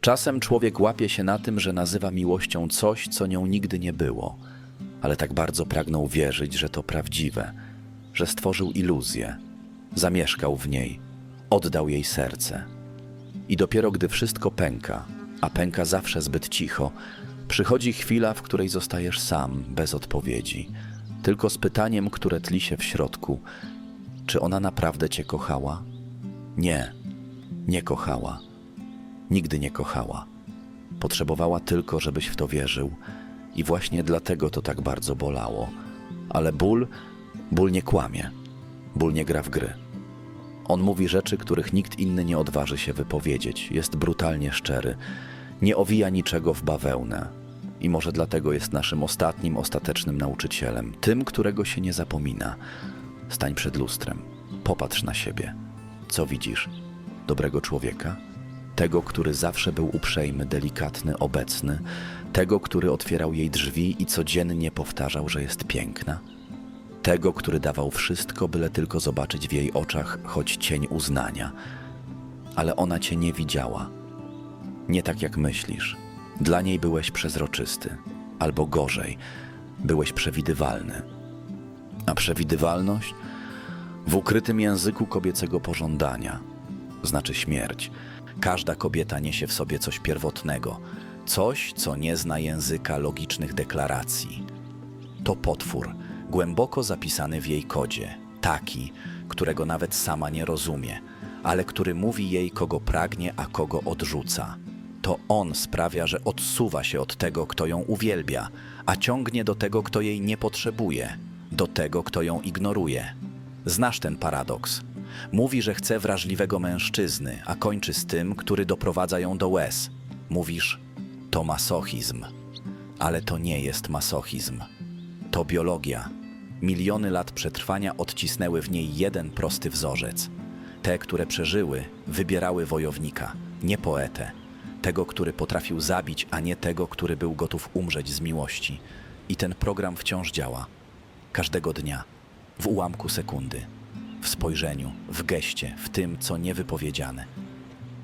Czasem człowiek łapie się na tym, że nazywa miłością coś, co nią nigdy nie było, ale tak bardzo pragnął wierzyć, że to prawdziwe, że stworzył iluzję, zamieszkał w niej, oddał jej serce. I dopiero gdy wszystko pęka, a pęka zawsze zbyt cicho, przychodzi chwila, w której zostajesz sam, bez odpowiedzi, tylko z pytaniem, które tli się w środku: czy ona naprawdę cię kochała? Nie, nie kochała. Nigdy nie kochała. Potrzebowała tylko, żebyś w to wierzył, i właśnie dlatego to tak bardzo bolało. Ale ból, ból nie kłamie, ból nie gra w gry. On mówi rzeczy, których nikt inny nie odważy się wypowiedzieć. Jest brutalnie szczery. Nie owija niczego w bawełnę. I może dlatego jest naszym ostatnim, ostatecznym nauczycielem. Tym, którego się nie zapomina. Stań przed lustrem. Popatrz na siebie. Co widzisz? Dobrego człowieka? Tego, który zawsze był uprzejmy, delikatny, obecny? Tego, który otwierał jej drzwi i codziennie powtarzał, że jest piękna? tego, który dawał wszystko, byle tylko zobaczyć w jej oczach choć cień uznania. Ale ona cię nie widziała. Nie tak jak myślisz. Dla niej byłeś przezroczysty, albo gorzej, byłeś przewidywalny. A przewidywalność w ukrytym języku kobiecego pożądania znaczy śmierć. Każda kobieta niesie w sobie coś pierwotnego, coś, co nie zna języka logicznych deklaracji to potwór, głęboko zapisany w jej kodzie, taki, którego nawet sama nie rozumie, ale który mówi jej, kogo pragnie, a kogo odrzuca. To on sprawia, że odsuwa się od tego, kto ją uwielbia, a ciągnie do tego, kto jej nie potrzebuje, do tego, kto ją ignoruje. Znasz ten paradoks. Mówi, że chce wrażliwego mężczyzny, a kończy z tym, który doprowadza ją do łez. Mówisz, to masochizm. Ale to nie jest masochizm. To biologia. Miliony lat przetrwania odcisnęły w niej jeden prosty wzorzec. Te, które przeżyły, wybierały wojownika, nie poetę. Tego, który potrafił zabić, a nie tego, który był gotów umrzeć z miłości. I ten program wciąż działa. Każdego dnia, w ułamku sekundy, w spojrzeniu, w geście, w tym, co niewypowiedziane.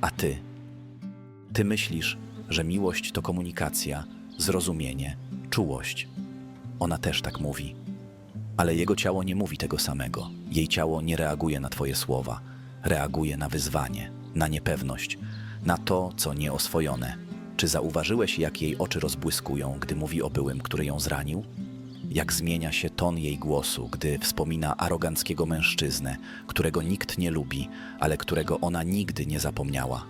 A ty, ty myślisz, że miłość to komunikacja, zrozumienie, czułość. Ona też tak mówi. Ale jego ciało nie mówi tego samego. Jej ciało nie reaguje na Twoje słowa, reaguje na wyzwanie, na niepewność, na to, co nieoswojone. Czy zauważyłeś, jak jej oczy rozbłyskują, gdy mówi o byłym, który ją zranił? Jak zmienia się ton jej głosu, gdy wspomina aroganckiego mężczyznę, którego nikt nie lubi, ale którego ona nigdy nie zapomniała?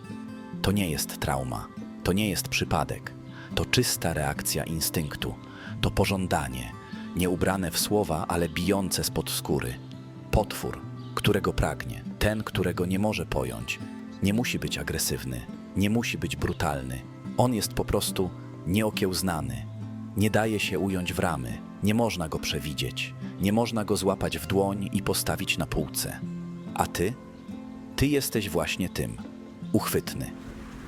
To nie jest trauma, to nie jest przypadek, to czysta reakcja instynktu, to pożądanie, nie ubrane w słowa, ale bijące spod skóry. Potwór, którego pragnie, ten, którego nie może pojąć. Nie musi być agresywny, nie musi być brutalny. On jest po prostu nieokiełznany. Nie daje się ująć w ramy, nie można go przewidzieć, nie można go złapać w dłoń i postawić na półce. A ty? Ty jesteś właśnie tym. Uchwytny,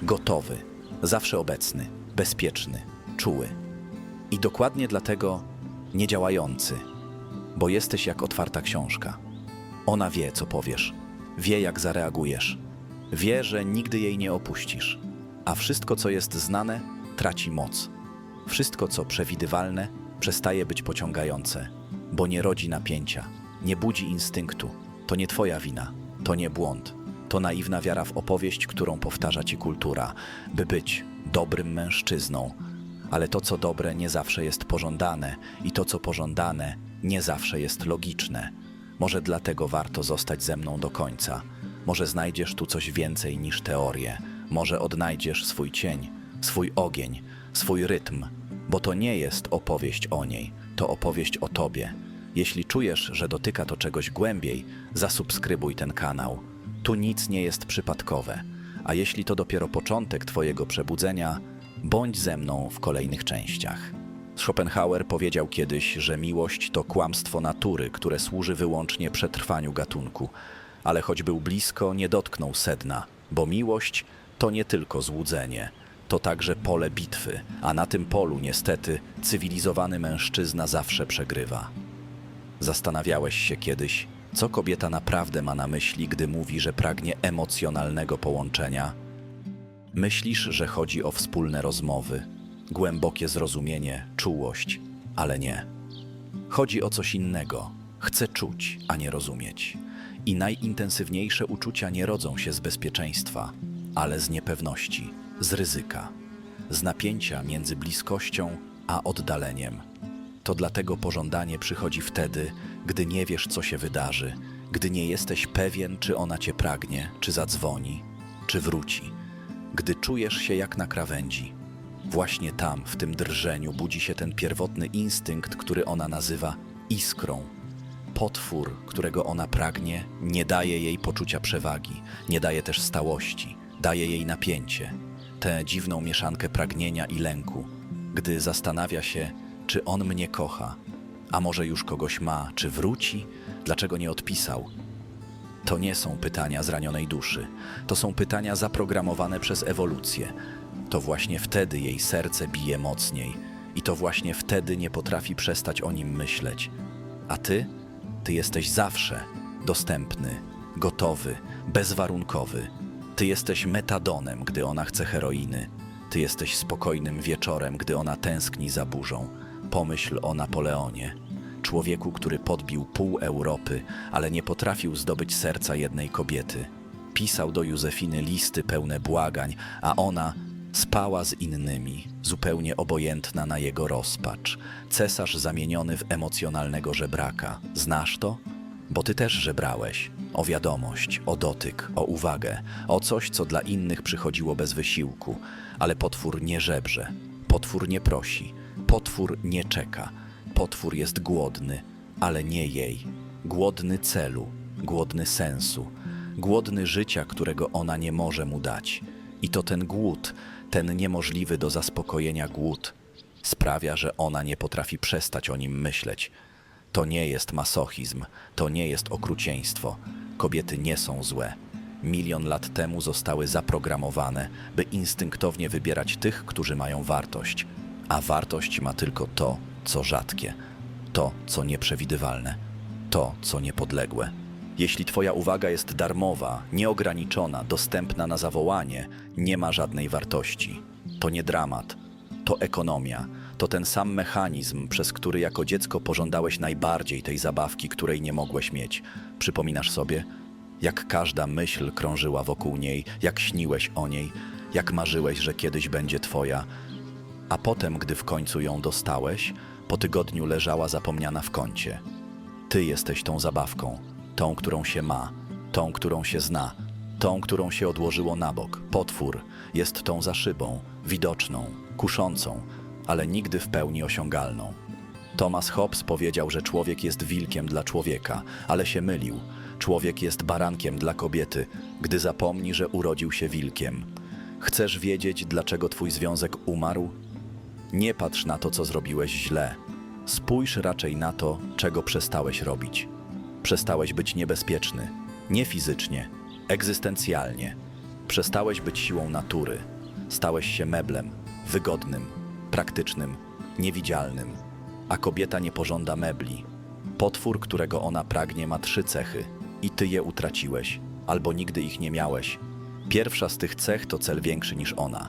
gotowy, zawsze obecny, bezpieczny, czuły. I dokładnie dlatego niedziałający, bo jesteś jak otwarta książka. Ona wie, co powiesz, wie, jak zareagujesz, wie, że nigdy jej nie opuścisz, a wszystko, co jest znane, traci moc. Wszystko, co przewidywalne, przestaje być pociągające, bo nie rodzi napięcia, nie budzi instynktu. To nie twoja wina, to nie błąd. To naiwna wiara w opowieść, którą powtarza ci kultura, by być dobrym mężczyzną. Ale to, co dobre, nie zawsze jest pożądane, i to, co pożądane, nie zawsze jest logiczne. Może dlatego warto zostać ze mną do końca. Może znajdziesz tu coś więcej niż teorię. Może odnajdziesz swój cień, swój ogień, swój rytm, bo to nie jest opowieść o niej, to opowieść o tobie. Jeśli czujesz, że dotyka to czegoś głębiej, zasubskrybuj ten kanał. Tu nic nie jest przypadkowe, a jeśli to dopiero początek Twojego przebudzenia, bądź ze mną w kolejnych częściach. Schopenhauer powiedział kiedyś, że miłość to kłamstwo natury, które służy wyłącznie przetrwaniu gatunku, ale choć był blisko, nie dotknął sedna, bo miłość to nie tylko złudzenie, to także pole bitwy, a na tym polu niestety cywilizowany mężczyzna zawsze przegrywa. Zastanawiałeś się kiedyś, co kobieta naprawdę ma na myśli, gdy mówi, że pragnie emocjonalnego połączenia? Myślisz, że chodzi o wspólne rozmowy, głębokie zrozumienie, czułość, ale nie. Chodzi o coś innego. Chcę czuć, a nie rozumieć. I najintensywniejsze uczucia nie rodzą się z bezpieczeństwa, ale z niepewności, z ryzyka, z napięcia między bliskością a oddaleniem. To dlatego pożądanie przychodzi wtedy, gdy nie wiesz, co się wydarzy, gdy nie jesteś pewien, czy ona cię pragnie, czy zadzwoni, czy wróci, gdy czujesz się jak na krawędzi. Właśnie tam, w tym drżeniu, budzi się ten pierwotny instynkt, który ona nazywa iskrą. Potwór, którego ona pragnie, nie daje jej poczucia przewagi, nie daje też stałości, daje jej napięcie, tę dziwną mieszankę pragnienia i lęku, gdy zastanawia się, czy on mnie kocha, a może już kogoś ma, czy wróci, dlaczego nie odpisał. To nie są pytania zranionej duszy, to są pytania zaprogramowane przez ewolucję. To właśnie wtedy jej serce bije mocniej i to właśnie wtedy nie potrafi przestać o nim myśleć. A ty? Ty jesteś zawsze dostępny, gotowy, bezwarunkowy. Ty jesteś metadonem, gdy ona chce heroiny. Ty jesteś spokojnym wieczorem, gdy ona tęskni za burzą. Pomyśl o Napoleonie, człowieku, który podbił pół Europy, ale nie potrafił zdobyć serca jednej kobiety. Pisał do Józefiny listy pełne błagań, a ona spała z innymi, zupełnie obojętna na jego rozpacz. Cesarz zamieniony w emocjonalnego żebraka. Znasz to? Bo ty też żebrałeś. O wiadomość, o dotyk, o uwagę, o coś, co dla innych przychodziło bez wysiłku. Ale potwór nie żebrze, potwór nie prosi, potwór nie czeka. Potwór jest głodny, ale nie jej. Głodny celu, głodny sensu, głodny życia, którego ona nie może mu dać. I to ten głód, ten niemożliwy do zaspokojenia głód, sprawia, że ona nie potrafi przestać o nim myśleć. To nie jest masochizm, to nie jest okrucieństwo. Kobiety nie są złe. Milion lat temu zostały zaprogramowane, by instynktownie wybierać tych, którzy mają wartość. A wartość ma tylko to, co rzadkie, to, co nieprzewidywalne, to, co niepodległe. Jeśli Twoja uwaga jest darmowa, nieograniczona, dostępna na zawołanie, nie ma żadnej wartości. To nie dramat, to ekonomia, to ten sam mechanizm, przez który jako dziecko pożądałeś najbardziej tej zabawki, której nie mogłeś mieć. Przypominasz sobie, jak każda myśl krążyła wokół niej, jak śniłeś o niej, jak marzyłeś, że kiedyś będzie Twoja, a potem, gdy w końcu ją dostałeś, po tygodniu leżała zapomniana w kącie. Ty jesteś tą zabawką, tą, którą się ma, tą, którą się zna, tą, którą się odłożyło na bok. Potwór jest tą za szybą, widoczną, kuszącą, ale nigdy w pełni osiągalną. Thomas Hobbes powiedział, że człowiek jest wilkiem dla człowieka, ale się mylił. Człowiek jest barankiem dla kobiety, gdy zapomni, że urodził się wilkiem. Chcesz wiedzieć, dlaczego twój związek umarł? Nie patrz na to, co zrobiłeś źle. Spójrz raczej na to, czego przestałeś robić. Przestałeś być niebezpieczny, nie fizycznie, egzystencjalnie. Przestałeś być siłą natury. Stałeś się meblem, wygodnym, praktycznym, niewidzialnym. A kobieta nie pożąda mebli. Potwór, którego ona pragnie, ma trzy cechy i ty je utraciłeś, albo nigdy ich nie miałeś. Pierwsza z tych cech to cel większy niż ona.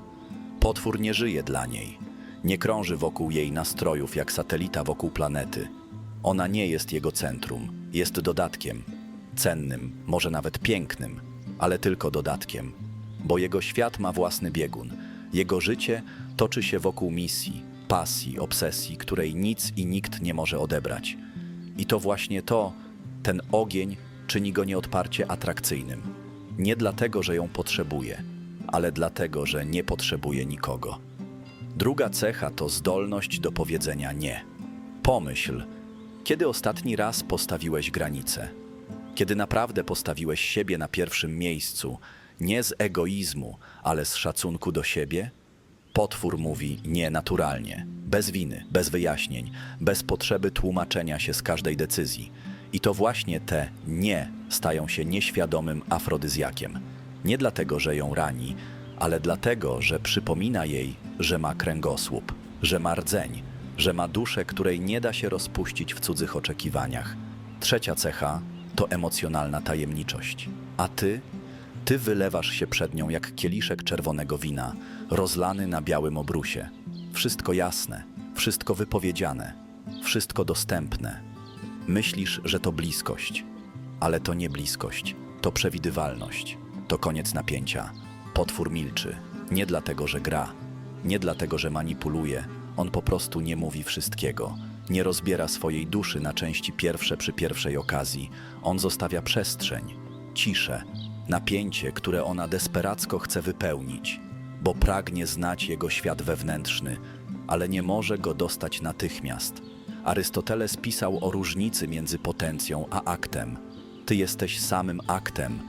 Potwór nie żyje dla niej. Nie krąży wokół jej nastrojów jak satelita wokół planety. Ona nie jest jego centrum, jest dodatkiem. Cennym, może nawet pięknym, ale tylko dodatkiem. Bo jego świat ma własny biegun. Jego życie toczy się wokół misji, pasji, obsesji, której nic i nikt nie może odebrać. I to właśnie to, ten ogień, czyni go nieodparcie atrakcyjnym. Nie dlatego, że ją potrzebuje, ale dlatego, że nie potrzebuje nikogo. Druga cecha to zdolność do powiedzenia nie. Pomyśl, kiedy ostatni raz postawiłeś granicę? Kiedy naprawdę postawiłeś siebie na pierwszym miejscu, nie z egoizmu, ale z szacunku do siebie? Potwór mówi nie naturalnie, bez winy, bez wyjaśnień, bez potrzeby tłumaczenia się z każdej decyzji. I to właśnie te nie stają się nieświadomym afrodyzjakiem. Nie dlatego, że ją rani, ale dlatego, że przypomina jej, że ma kręgosłup, że ma rdzeń, że ma duszę, której nie da się rozpuścić w cudzych oczekiwaniach. Trzecia cecha to emocjonalna tajemniczość. A ty? Ty wylewasz się przed nią jak kieliszek czerwonego wina, rozlany na białym obrusie. Wszystko jasne, wszystko wypowiedziane, wszystko dostępne. Myślisz, że to bliskość, ale to nie bliskość, to przewidywalność, to koniec napięcia. Potwór milczy, nie dlatego, że gra, nie dlatego, że manipuluje, on po prostu nie mówi wszystkiego. Nie rozbiera swojej duszy na części pierwsze przy pierwszej okazji. On zostawia przestrzeń, ciszę, napięcie, które ona desperacko chce wypełnić, bo pragnie znać jego świat wewnętrzny, ale nie może go dostać natychmiast. Arystoteles pisał o różnicy między potencją a aktem. Ty jesteś samym aktem.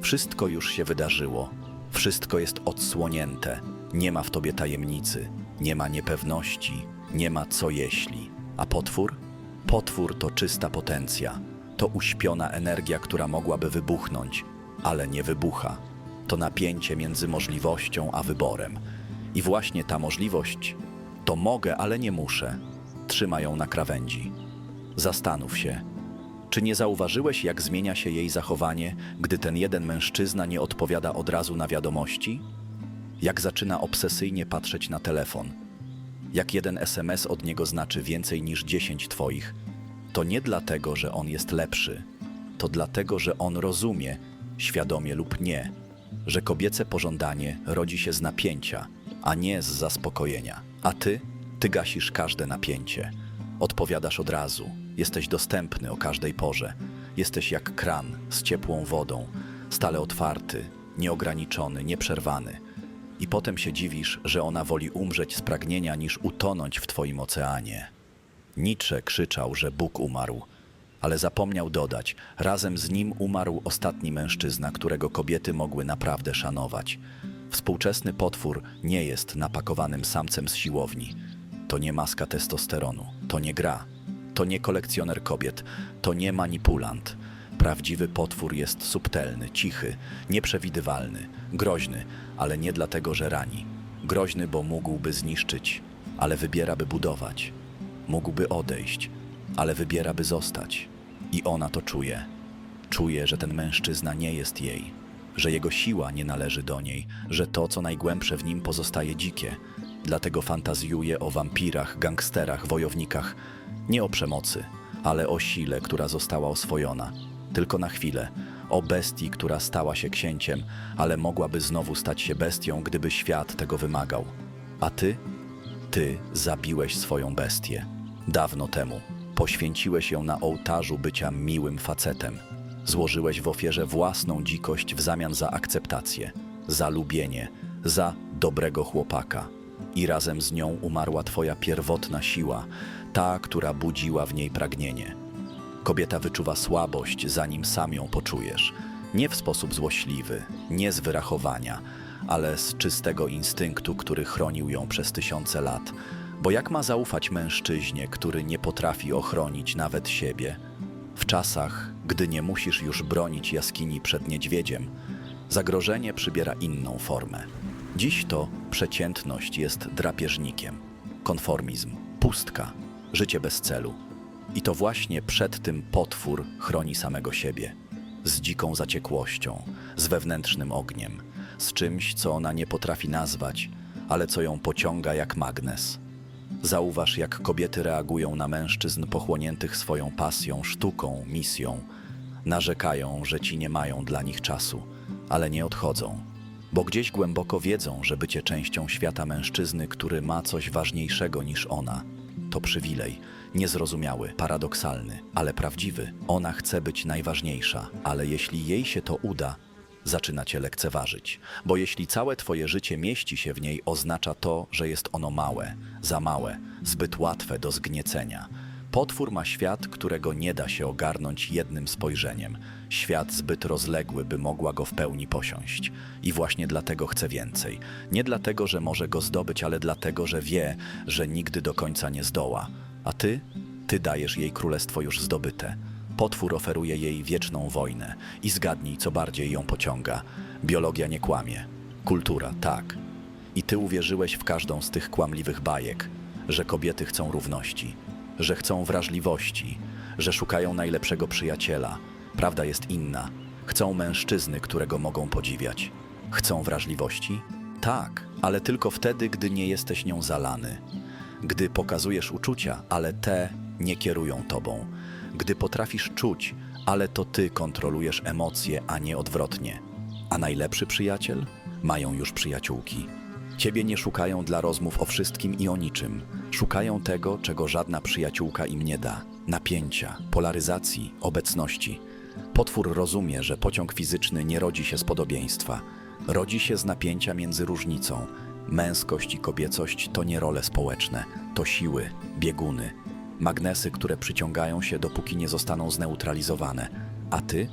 Wszystko już się wydarzyło. Wszystko jest odsłonięte. Nie ma w tobie tajemnicy, nie ma niepewności, nie ma co jeśli. A potwór? Potwór to czysta potencja. To uśpiona energia, która mogłaby wybuchnąć, ale nie wybucha. To napięcie między możliwością a wyborem. I właśnie ta możliwość to mogę, ale nie muszę. Trzyma ją na krawędzi. Zastanów się, czy nie zauważyłeś, jak zmienia się jej zachowanie, gdy ten jeden mężczyzna nie odpowiada od razu na wiadomości? Jak zaczyna obsesyjnie patrzeć na telefon? Jak jeden SMS od niego znaczy więcej niż dziesięć twoich? To nie dlatego, że on jest lepszy, to dlatego, że on rozumie, świadomie lub nie, że kobiece pożądanie rodzi się z napięcia, a nie z zaspokojenia. A ty? Ty gasisz każde napięcie. Odpowiadasz od razu. Jesteś dostępny o każdej porze. Jesteś jak kran z ciepłą wodą, stale otwarty, nieograniczony, nieprzerwany. I potem się dziwisz, że ona woli umrzeć z pragnienia niż utonąć w twoim oceanie. Nietzsche krzyczał, że Bóg umarł, ale zapomniał dodać, razem z nim umarł ostatni mężczyzna, którego kobiety mogły naprawdę szanować. Współczesny potwór nie jest napakowanym samcem z siłowni. To nie maska testosteronu, to nie gra, to nie kolekcjoner kobiet, to nie manipulant. Prawdziwy potwór jest subtelny, cichy, nieprzewidywalny, groźny, ale nie dlatego, że rani. Groźny, bo mógłby zniszczyć, ale wybiera, by budować. Mógłby odejść, ale wybiera, by zostać. I ona to czuje. Czuje, że ten mężczyzna nie jest jej, że jego siła nie należy do niej, że to, co najgłębsze w nim pozostaje dzikie. Dlatego fantazjuje o wampirach, gangsterach, wojownikach, nie o przemocy, ale o sile, która została oswojona. Tylko na chwilę. O bestii, która stała się księciem, ale mogłaby znowu stać się bestią, gdyby świat tego wymagał. A ty? Ty zabiłeś swoją bestię. Dawno temu. Poświęciłeś ją na ołtarzu bycia miłym facetem. Złożyłeś w ofierze własną dzikość w zamian za akceptację, za lubienie, za dobrego chłopaka. I razem z nią umarła twoja pierwotna siła, ta, która budziła w niej pragnienie. Kobieta wyczuwa słabość, zanim sam ją poczujesz. Nie w sposób złośliwy, nie z wyrachowania, ale z czystego instynktu, który chronił ją przez tysiące lat. Bo jak ma zaufać mężczyźnie, który nie potrafi ochronić nawet siebie? W czasach, gdy nie musisz już bronić jaskini przed niedźwiedziem, zagrożenie przybiera inną formę. Dziś to przeciętność jest drapieżnikiem, konformizm, pustka, życie bez celu. I to właśnie przed tym potwór chroni samego siebie. Z dziką zaciekłością, z wewnętrznym ogniem, z czymś, co ona nie potrafi nazwać, ale co ją pociąga jak magnes. Zauważ, jak kobiety reagują na mężczyzn pochłoniętych swoją pasją, sztuką, misją. Narzekają, że ci nie mają dla nich czasu, ale nie odchodzą, bo gdzieś głęboko wiedzą, że bycie częścią świata mężczyzny, który ma coś ważniejszego niż ona, to przywilej, niezrozumiały, paradoksalny, ale prawdziwy. Ona chce być najważniejsza, ale jeśli jej się to uda, zaczyna cię lekceważyć. Bo jeśli całe twoje życie mieści się w niej, oznacza to, że jest ono małe, za małe, zbyt łatwe do zgniecenia. Potwór ma świat, którego nie da się ogarnąć jednym spojrzeniem. Świat zbyt rozległy, by mogła go w pełni posiąść. I właśnie dlatego chce więcej. Nie dlatego, że może go zdobyć, ale dlatego, że wie, że nigdy do końca nie zdoła. A ty? Ty dajesz jej królestwo już zdobyte. Potwór oferuje jej wieczną wojnę. I zgadnij, co bardziej ją pociąga. Biologia nie kłamie. Kultura, tak. I ty uwierzyłeś w każdą z tych kłamliwych bajek, że kobiety chcą równości, że chcą wrażliwości, że szukają najlepszego przyjaciela. Prawda jest inna. Chcą mężczyzny, którego mogą podziwiać. Chcą wrażliwości? Tak, ale tylko wtedy, gdy nie jesteś nią zalany. Gdy pokazujesz uczucia, ale te nie kierują tobą. Gdy potrafisz czuć, ale to ty kontrolujesz emocje, a nie odwrotnie. A najlepszy przyjaciel? Mają już przyjaciółki. Ciebie nie szukają dla rozmów o wszystkim i o niczym. Szukają tego, czego żadna przyjaciółka im nie da: napięcia, polaryzacji, obecności. Potwór rozumie, że pociąg fizyczny nie rodzi się z podobieństwa. Rodzi się z napięcia między różnicą. Męskość i kobiecość to nie role społeczne, to siły, bieguny, magnesy, które przyciągają się, dopóki nie zostaną zneutralizowane. A ty?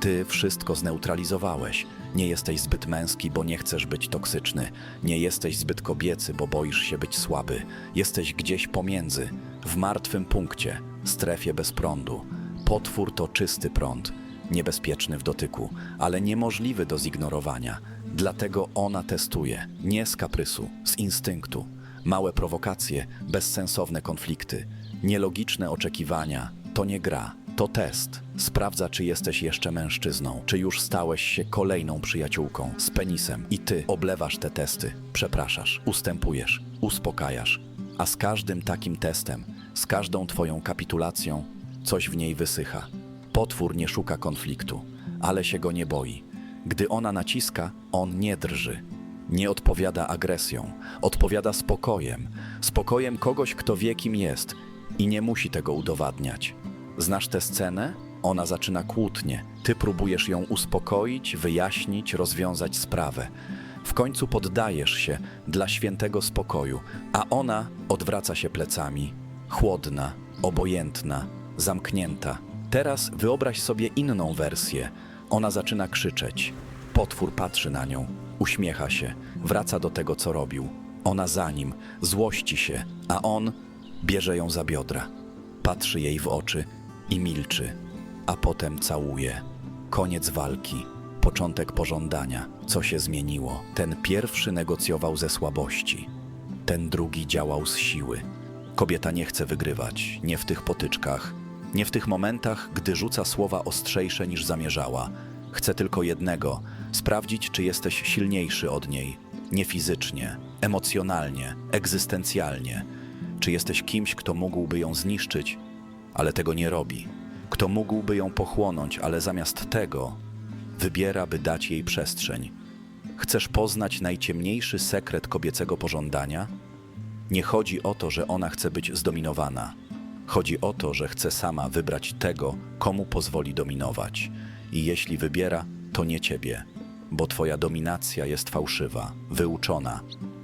Ty wszystko zneutralizowałeś. Nie jesteś zbyt męski, bo nie chcesz być toksyczny. Nie jesteś zbyt kobiecy, bo boisz się być słaby. Jesteś gdzieś pomiędzy, w martwym punkcie, strefie bez prądu. Potwór to czysty prąd, niebezpieczny w dotyku, ale niemożliwy do zignorowania. Dlatego ona testuje, nie z kaprysu, z instynktu. Małe prowokacje, bezsensowne konflikty, nielogiczne oczekiwania to nie gra, to test. Sprawdza, czy jesteś jeszcze mężczyzną, czy już stałeś się kolejną przyjaciółką z penisem i ty oblewasz te testy, przepraszasz, ustępujesz, uspokajasz. A z każdym takim testem, z każdą twoją kapitulacją, coś w niej wysycha. Potwór nie szuka konfliktu, ale się go nie boi. Gdy ona naciska, on nie drży. Nie odpowiada agresją, odpowiada spokojem. Spokojem kogoś, kto wie, kim jest i nie musi tego udowadniać. Znasz tę scenę? Ona zaczyna kłótnie. Ty próbujesz ją uspokoić, wyjaśnić, rozwiązać sprawę. W końcu poddajesz się dla świętego spokoju, a ona odwraca się plecami, chłodna, obojętna, zamknięta. Teraz wyobraź sobie inną wersję. Ona zaczyna krzyczeć. Potwór patrzy na nią, uśmiecha się, wraca do tego, co robił. Ona za nim, złości się, a on bierze ją za biodra. Patrzy jej w oczy i milczy, a potem całuje. Koniec walki, początek pożądania. Co się zmieniło? Ten pierwszy negocjował ze słabości, ten drugi działał z siły. Kobieta nie chce wygrywać, nie w tych potyczkach, nie w tych momentach, gdy rzuca słowa ostrzejsze niż zamierzała. Chce tylko jednego sprawdzić, czy jesteś silniejszy od niej, nie fizycznie, emocjonalnie, egzystencjalnie. Czy jesteś kimś, kto mógłby ją zniszczyć, ale tego nie robi. Kto mógłby ją pochłonąć, ale zamiast tego wybiera, by dać jej przestrzeń. Chcesz poznać najciemniejszy sekret kobiecego pożądania? Nie chodzi o to, że ona chce być zdominowana. Chodzi o to, że chce sama wybrać tego, komu pozwoli dominować. I jeśli wybiera, to nie ciebie, bo twoja dominacja jest fałszywa, wyuczona,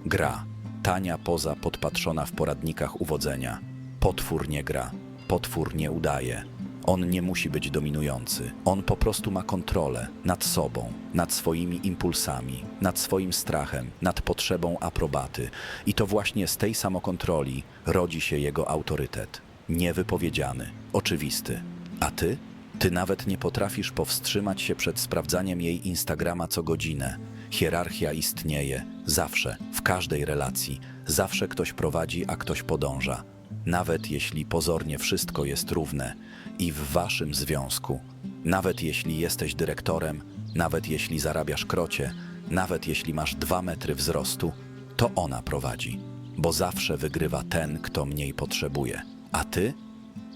gra, tania poza podpatrzona w poradnikach uwodzenia. Potwór nie gra, potwór nie udaje. On nie musi być dominujący. On po prostu ma kontrolę nad sobą, nad swoimi impulsami, nad swoim strachem, nad potrzebą aprobaty. I to właśnie z tej samokontroli rodzi się jego autorytet. Niewypowiedziany, oczywisty. A ty? Ty nawet nie potrafisz powstrzymać się przed sprawdzaniem jej Instagrama co godzinę. Hierarchia istnieje zawsze, w każdej relacji. Zawsze ktoś prowadzi, a ktoś podąża. Nawet jeśli pozornie wszystko jest równe i w waszym związku. Nawet jeśli jesteś dyrektorem, nawet jeśli zarabiasz krocie, nawet jeśli masz dwa metry wzrostu, to ona prowadzi, bo zawsze wygrywa ten, kto mniej potrzebuje. A ty?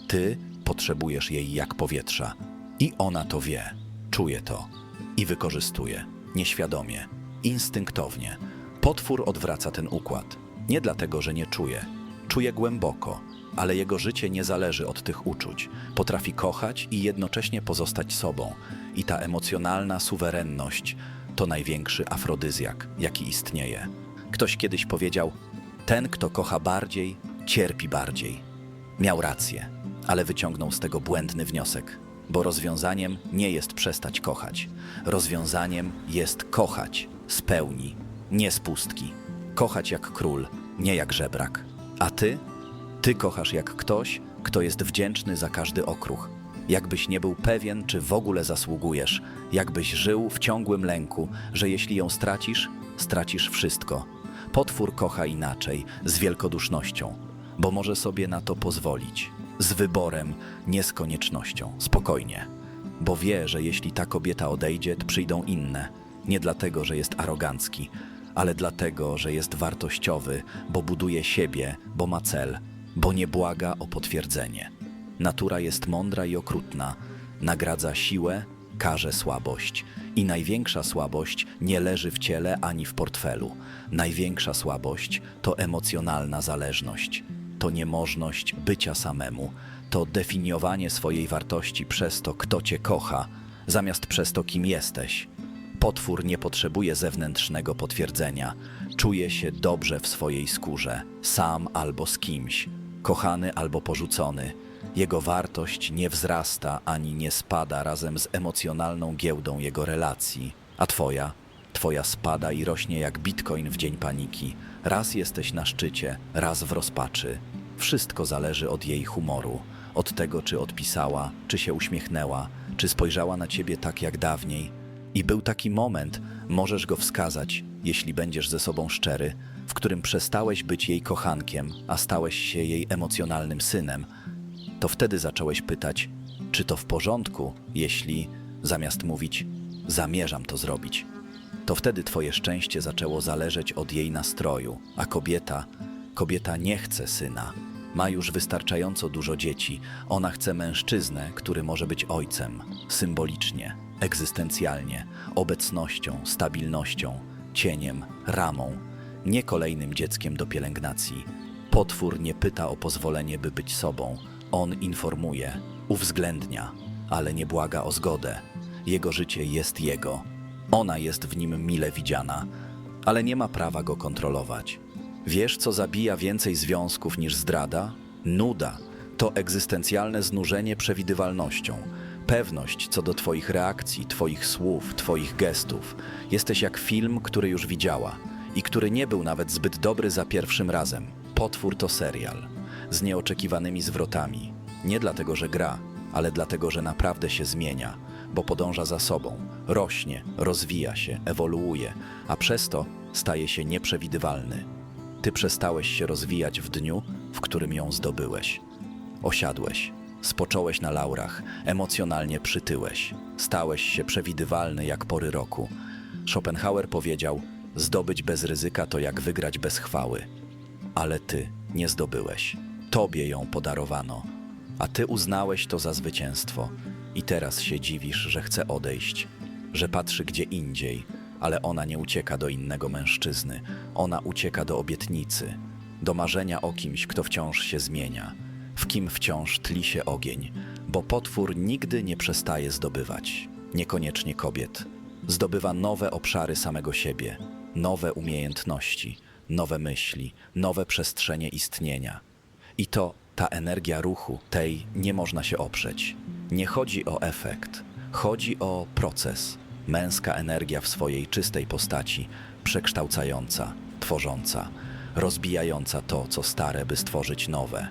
Ty potrzebujesz jej jak powietrza. I ona to wie, czuje to i wykorzystuje, nieświadomie, instynktownie. Potwór odwraca ten układ. Nie dlatego, że nie czuje. Czuje głęboko, ale jego życie nie zależy od tych uczuć. Potrafi kochać i jednocześnie pozostać sobą. I ta emocjonalna suwerenność to największy afrodyzjak, jaki istnieje. Ktoś kiedyś powiedział: Ten, kto kocha bardziej, cierpi bardziej. Miał rację, ale wyciągnął z tego błędny wniosek, bo rozwiązaniem nie jest przestać kochać. Rozwiązaniem jest kochać z pełni, nie z pustki. Kochać jak król, nie jak żebrak. A ty? Ty kochasz jak ktoś, kto jest wdzięczny za każdy okruch. Jakbyś nie był pewien, czy w ogóle zasługujesz, jakbyś żył w ciągłym lęku, że jeśli ją stracisz, stracisz wszystko. Potwór kocha inaczej, z wielkodusznością, bo może sobie na to pozwolić. Z wyborem, nie z koniecznością. Spokojnie. bo wie, że jeśli ta kobieta odejdzie, to przyjdą inne. Nie dlatego, że jest arogancki, ale dlatego, że jest wartościowy, bo buduje siebie, bo ma cel, bo nie błaga o potwierdzenie. Natura jest mądra i okrutna, nagradza siłę, karze słabość. I największa słabość nie leży w ciele ani w portfelu. Największa słabość to emocjonalna zależność, to niemożność bycia samemu, to definiowanie swojej wartości przez to, kto cię kocha, zamiast przez to, kim jesteś. Potwór nie potrzebuje zewnętrznego potwierdzenia. Czuje się dobrze w swojej skórze, sam albo z kimś, kochany albo porzucony. Jego wartość nie wzrasta ani nie spada razem z emocjonalną giełdą jego relacji. A twoja? Twoja spada i rośnie jak bitcoin w dzień paniki. Raz jesteś na szczycie, raz w rozpaczy. Wszystko zależy od jej humoru, od tego, czy odpisała, czy się uśmiechnęła, czy spojrzała na ciebie tak jak dawniej. I był taki moment, możesz go wskazać, jeśli będziesz ze sobą szczery, w którym przestałeś być jej kochankiem, a stałeś się jej emocjonalnym synem. To wtedy zacząłeś pytać, czy to w porządku, jeśli zamiast mówić, zamierzam to zrobić. To wtedy twoje szczęście zaczęło zależeć od jej nastroju, a kobieta, kobieta nie chce syna. Ma już wystarczająco dużo dzieci. Ona chce mężczyznę, który może być ojcem, symbolicznie, egzystencjalnie, obecnością, stabilnością, cieniem, ramą, nie kolejnym dzieckiem do pielęgnacji. Potwór nie pyta o pozwolenie, by być sobą. On informuje, uwzględnia, ale nie błaga o zgodę. Jego życie jest jego. Ona jest w nim mile widziana, ale nie ma prawa go kontrolować. Wiesz, co zabija więcej związków niż zdrada? Nuda. To egzystencjalne znużenie przewidywalnością. Pewność co do Twoich reakcji, Twoich słów, Twoich gestów. Jesteś jak film, który już widziała i który nie był nawet zbyt dobry za pierwszym razem. Potwór to serial z nieoczekiwanymi zwrotami. Nie dlatego, że gra, ale dlatego, że naprawdę się zmienia, bo podąża za sobą, rośnie, rozwija się, ewoluuje, a przez to staje się nieprzewidywalny. Ty przestałeś się rozwijać w dniu, w którym ją zdobyłeś. Osiadłeś, spocząłeś na laurach, emocjonalnie przytyłeś, stałeś się przewidywalny jak pory roku. Schopenhauer powiedział: Zdobyć bez ryzyka to jak wygrać bez chwały. Ale ty nie zdobyłeś. Tobie ją podarowano, a ty uznałeś to za zwycięstwo. I teraz się dziwisz, że chce odejść, że patrzy gdzie indziej, ale ona nie ucieka do innego mężczyzny. Ona ucieka do obietnicy, do marzenia o kimś, kto wciąż się zmienia, w kim wciąż tli się ogień, bo potwór nigdy nie przestaje zdobywać, niekoniecznie kobiet. Zdobywa nowe obszary samego siebie, nowe umiejętności, nowe myśli, nowe przestrzenie istnienia. I to ta energia ruchu, tej nie można się oprzeć. Nie chodzi o efekt, chodzi o proces. Męska energia w swojej czystej postaci, przekształcająca, tworząca, rozbijająca to, co stare, by stworzyć nowe.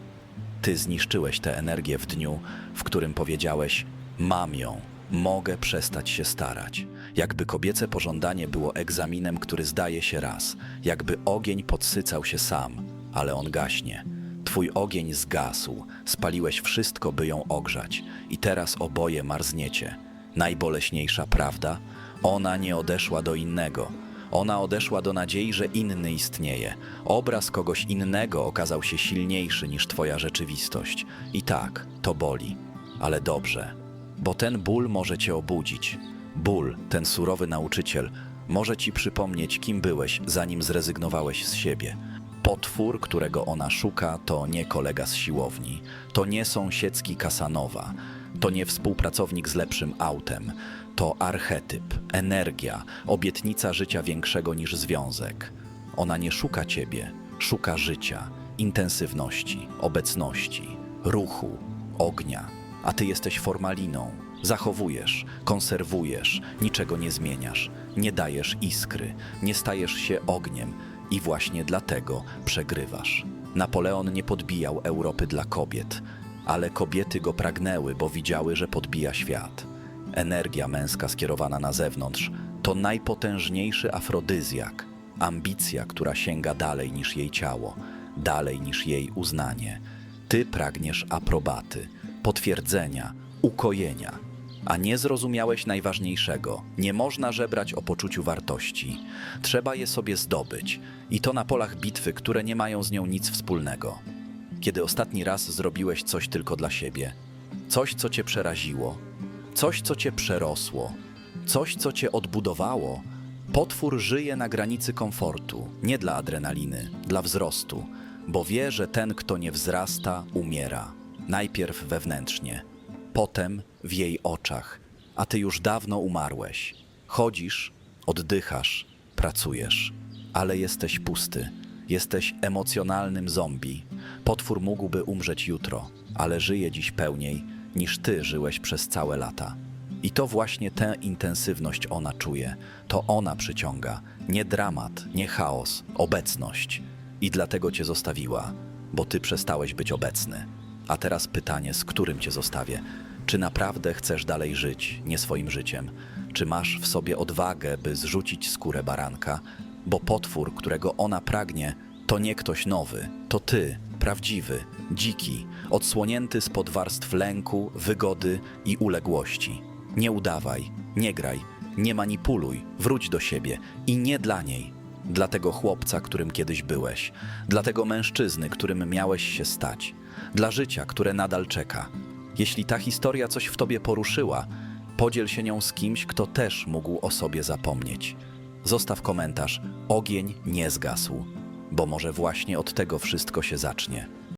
Ty zniszczyłeś tę energię w dniu, w którym powiedziałeś: Mam ją, mogę przestać się starać. Jakby kobiece pożądanie było egzaminem, który zdaje się raz, jakby ogień podsycał się sam, ale on gaśnie. Twój ogień zgasł, spaliłeś wszystko, by ją ogrzać, i teraz oboje marzniecie. Najboleśniejsza prawda? Ona nie odeszła do innego. Ona odeszła do nadziei, że inny istnieje. Obraz kogoś innego okazał się silniejszy niż Twoja rzeczywistość. I tak, to boli, ale dobrze, bo ten ból może Cię obudzić. Ból, ten surowy nauczyciel, może Ci przypomnieć, kim byłeś, zanim zrezygnowałeś z siebie. Potwór, którego ona szuka, to nie kolega z siłowni, to nie sąsiedzki Kasanowa, to nie współpracownik z lepszym autem, to archetyp, energia, obietnica życia większego niż związek. Ona nie szuka ciebie, szuka życia, intensywności, obecności, ruchu, ognia, a ty jesteś formaliną. Zachowujesz, konserwujesz, niczego nie zmieniasz, nie dajesz iskry, nie stajesz się ogniem i właśnie dlatego przegrywasz. Napoleon nie podbijał Europy dla kobiet, ale kobiety go pragnęły, bo widziały, że podbija świat. Energia męska skierowana na zewnątrz to najpotężniejszy afrodyzjak, ambicja, która sięga dalej niż jej ciało, dalej niż jej uznanie. Ty pragniesz aprobaty, potwierdzenia, ukojenia. A nie zrozumiałeś najważniejszego. Nie można żebrać o poczuciu wartości. Trzeba je sobie zdobyć i to na polach bitwy, które nie mają z nią nic wspólnego. Kiedy ostatni raz zrobiłeś coś tylko dla siebie, coś, co cię przeraziło, coś, co cię przerosło, coś, co cię odbudowało, potwór żyje na granicy komfortu, nie dla adrenaliny, dla wzrostu, bo wie, że ten, kto nie wzrasta, umiera. Najpierw wewnętrznie, potem w jej oczach, a ty już dawno umarłeś. Chodzisz, oddychasz, pracujesz, ale jesteś pusty. Jesteś emocjonalnym zombie. Potwór mógłby umrzeć jutro, ale żyje dziś pełniej niż ty żyłeś przez całe lata. I to właśnie tę intensywność ona czuje. To ona przyciąga. Nie dramat, nie chaos, obecność. I dlatego cię zostawiła, bo ty przestałeś być obecny. A teraz pytanie, z którym cię zostawię? Czy naprawdę chcesz dalej żyć, nie swoim życiem? Czy masz w sobie odwagę, by zrzucić skórę baranka? Bo potwór, którego ona pragnie, to nie ktoś nowy, to ty, prawdziwy, dziki, odsłonięty spod warstw lęku, wygody i uległości. Nie udawaj, nie graj, nie manipuluj, wróć do siebie i nie dla niej. Dla tego chłopca, którym kiedyś byłeś, dla tego mężczyzny, którym miałeś się stać, dla życia, które nadal czeka. Jeśli ta historia coś w tobie poruszyła, podziel się nią z kimś, kto też mógł o sobie zapomnieć. Zostaw komentarz: Ogień nie zgasł, bo może właśnie od tego wszystko się zacznie.